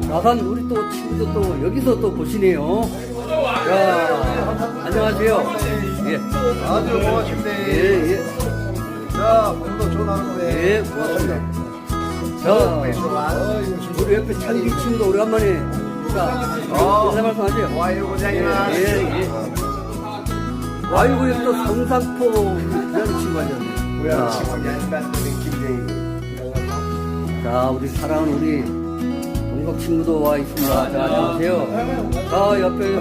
나산 우리 또 친구들 또 여기서 또 보시네요. 야, 안녕하세요. 예, 아주 고맙습니다. 예, 예, 자, 오늘도 좋은 하루인데. 예, 고맙습니다. 자, 우리 옆에 창기 친구도 오래간만에. 자, 어. 인사 말씀하세요. 와요, 고생이나. 예, 예. 아이고, 여기 또 성산포 그냥 친구 약간 김대희. 자, 우리 사랑하는 우리 동석 친구도 와 있습니다. 자, 안녕하세요. 자, 옆에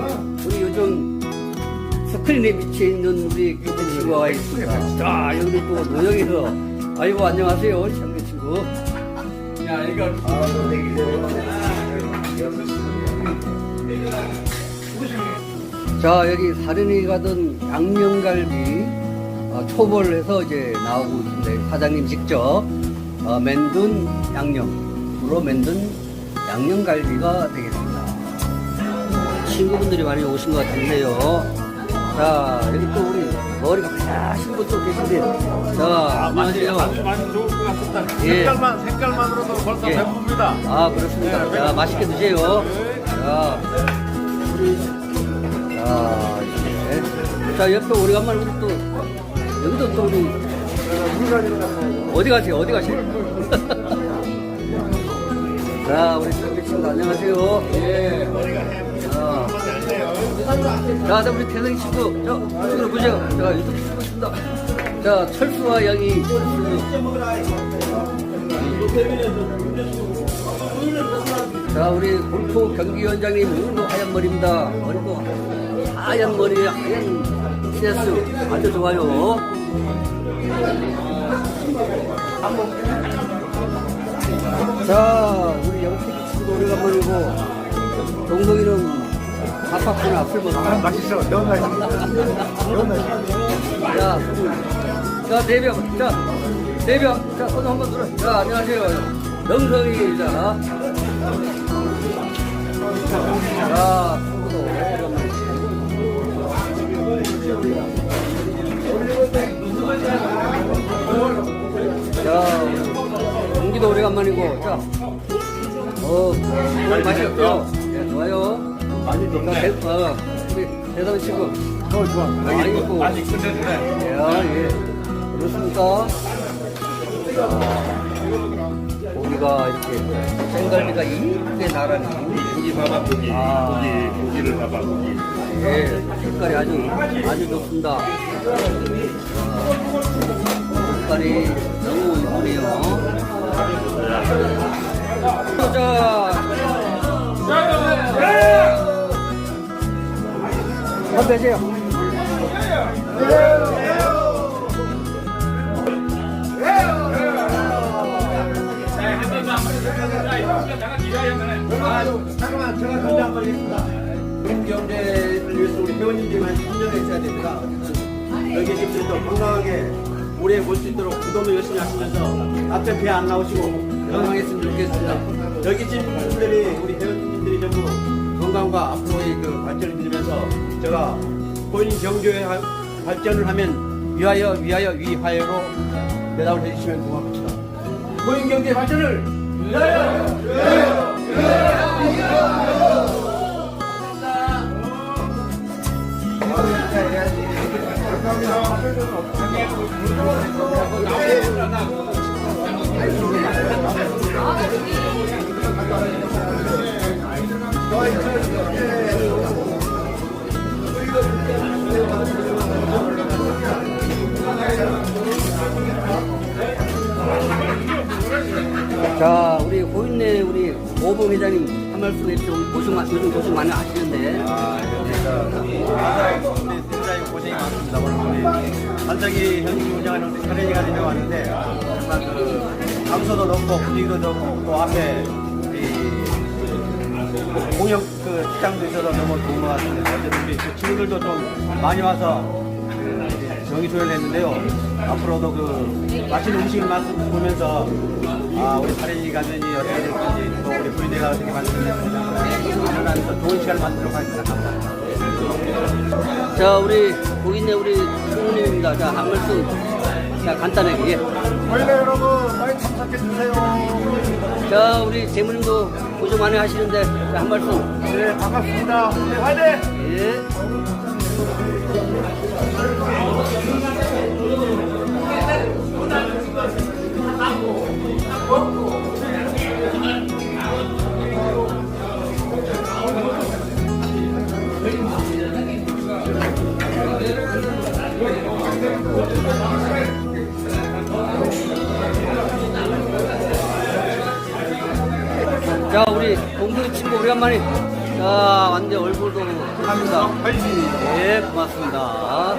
우리 요즘 스크린에 비치해 있는 우리 교대 친구가 와 있습니다. 자, 여기 또 노영에서 아이고, 안녕하세요. 장교 친구. 야, 이거. 아, 자, 여기 사령이 가던 양념갈비 어, 초벌을 해서 이제 나오고 있습니다. 사장님 직접 어, 만든 양념으로 만든 양념갈비가 되겠습니다. 친구분들이 많이 오신 것 같은데요. 자, 여기 또 우리 머리가 하신 분도 계신데. 자, 안녕하세요. 많이 좋을 것 같습니다. 예. 색깔만 색깔만으로도 벌써 예. 배부릅니다. 아, 그렇습니다. 자, 맛있게 드세요. 자, 우리, 자, 이제. 자, 옆에 오래간만에 우리 또, 여기도 또 우리, 어디 가세요? 어디 가세요? 자, 우리 친구 안녕하세요. 예. 자, 자, 자, 우리 친구, 저, 친구 보세요. 자, 유튜브 친구 있습니다. 자, 철수와 양이, 자, 우리 골프 경기위원장님 오늘도 하얀 머리입니다. 머리도 하얀 머리에 하얀 CS 아주 좋아요. 자, 우리 영택이 친구 오래간만이고 동성이는 아파트는 앞을 못 가. 맛있어. 너무 맛있어. 너무 맛있어. 자, 자, 네 명. 자, 네 명. 자, 손 한번 들어. 자, 안녕하세요. 영성이, 자. 자, 친구 오래간만이고, 자. 어, 맛있었죠? 네, 좋아요. 많이 자, 대, 어, 우리 대단 친구. 어, 좋아. 아이고. 많이 끝내주네. 예, 예. 그렇습니까? 자, 고기가 이렇게, 생갈비가 이쁘게 나란히. 고기 봐봐, 고기. 아. 고기, 고기를 봐봐, 고기. 예, 색깔이 아주, 아주 좋습니다. 자, 색깔이 너무 이쁘네요. 자, 건배세요. 잠깐만, 제가 전한 마디 있습니다. 우리 경제를 위해서 우리 회원님들만 참여했어야 됩니다. 여기 분들도 건강하게 오래 볼 수 있도록 구독을 열심히 하시면서 앞에 배 안 나오시고 건강했으면 좋겠습니다. 여기 계신 분들이 우리 회원님들이 전부 건강과 앞으로의 그 발전을 빌면서 제가 본인 하- 발전을 하면 위하여 위하여 위하여로 대답을 해주시면 고맙습니다. 본인 경제 발전을 자, 우리 고인내 우리 오봉 회장님 한 말씀. 우리 고생, 많- 요즘 고생 많이 하시는데. 굉장히 고생이 많습니다. 오늘 우리 반짝이 현지 운영하는 우리 사례가 되려 왔는데 정말 그 감소도 높고 분위기도 좋고 또 앞에 이 공연 그 식당도 있어서 너무 좋은 것 같습니다. 어쨌든 우리 그 친구들도 좀 많이 와서 정의조연을 했는데요. 앞으로도 그 맛있는 음식을 맛 보면서 아 우리 사례지 가면이 어떻게 될 건지 또 우리 부인회가 어떻게 만들어질 건지 하면서 좋은 시간을 만들도록 하겠습니다. 감사합니다. 자, 우리 고인내 우리 총무님입니다. 자, 한 말씀. 자, 간단하게. 예. 원래 여러분 많이 참석해 주세요. 자, 우리 재무님도 고생 많이 하시는데, 자, 한 말씀. 네, 반갑습니다. 네, 화이팅! 예. 자, 우리 동생 친구 오랜만에 자, 완전 얼굴도 합니다. 예, 고맙습니다.